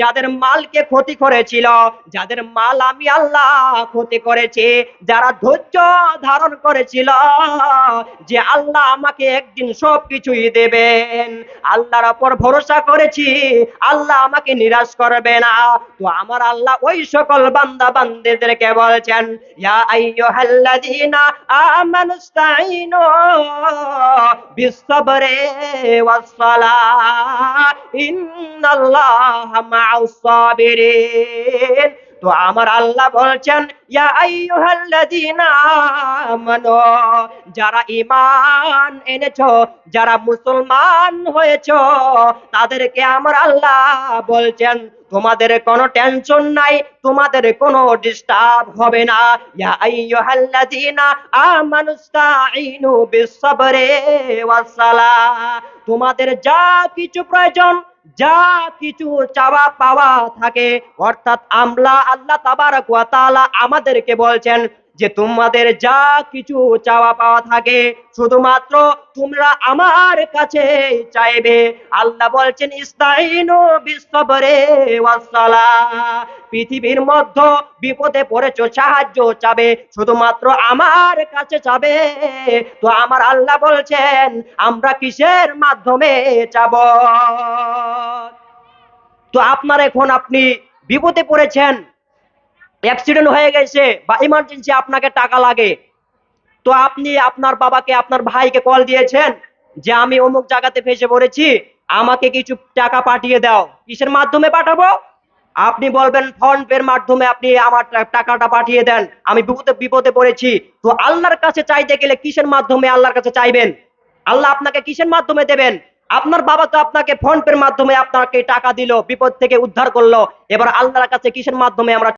যাদের মালকে ক্ষতি করেছিল, যাদের মাল আমি আল্লাহ ক্ষতি করেছি, যারা ধৈর্য ধারণ করেছিল, যে আল্লাহ আমাকে একদিন সব কিছুই দেবেন। আল্লাহর ওপর ভরসা করেছি, আল্লাহ আমাকে নিরাশ করবে না। তো আমার আল্লাহ ওই সকল বান্দা বান্দিদেরকে বলছেন, ইয়া আইয়ুহাল্লাযীনা আমানুস্তাঈনু বিসসবরি তো আমার আল্লাহ বলছেন, ইয়া যারা ঈমান এনেছো, যারা মুসলমান হয়েছো, তাদেরকে আমার আল্লাহ বলছেন, তোমাদের কোনো টেনশন নাই, তোমাদের কোনো ডিস্টার্ব হবে না। তোমাদের যা কিছু প্রয়োজন যা কিছু চাওয়া পাওয়া থাকে, অর্থাৎ আমরা আল্লাহ তাবারক আমাদেরকে বলছেন যে তোমাদের যা কিছু চাওয়া পাওয়া থাকে, শুধুমাত্র তোমরা আমার কাছে চাইবে। আল্লাহ বলছেন, ইস্তাইনু বিসবরে ওয়াসসালাহ। পৃথিবীর মধ্যে বিপদে পড়েছো, সাহায্য চাবে, শুধুমাত্র আমার কাছে চাবে। তো আমার আল্লাহ বলছেন, আমরা কিসের মাধ্যমে চাবো? তো আপনার এখন আপনি বিপদে পড়েছেন অ্যাক্সিডেন্ট হয়ে গেছে বা ইমার্জেন্সি আপনাকে টাকা লাগে, তো আপনি আপনার বাবাকে, আপনার ভাইকে কল দিয়েছেন যে আমি অমুক জায়গাতে ফেসে পড়েছি, আমাকে কিছু টাকা পাঠিয়ে দাও। কিসের মাধ্যমে পাঠাবো? আপনি বলবেন ফোন পের মাধ্যমে আপনি আমার টাকাটা পাঠিয়ে দেন, আমি বিপদে বিপদে পড়েছি। তো আল্লাহর কাছে চাইতে গেলে কিসের মাধ্যমে আল্লাহর কাছে চাইবেন? আল্লাহ আপনাকে কিসের মাধ্যমে দেবেন? আপনার বাবা তো আপনাকে ফোন পের মাধ্যমে আপনাকে টাকা দিল, বিপদ থেকে উদ্ধার করল। এবার আল্লাহর কাছে কিসের মাধ্যমে আমরা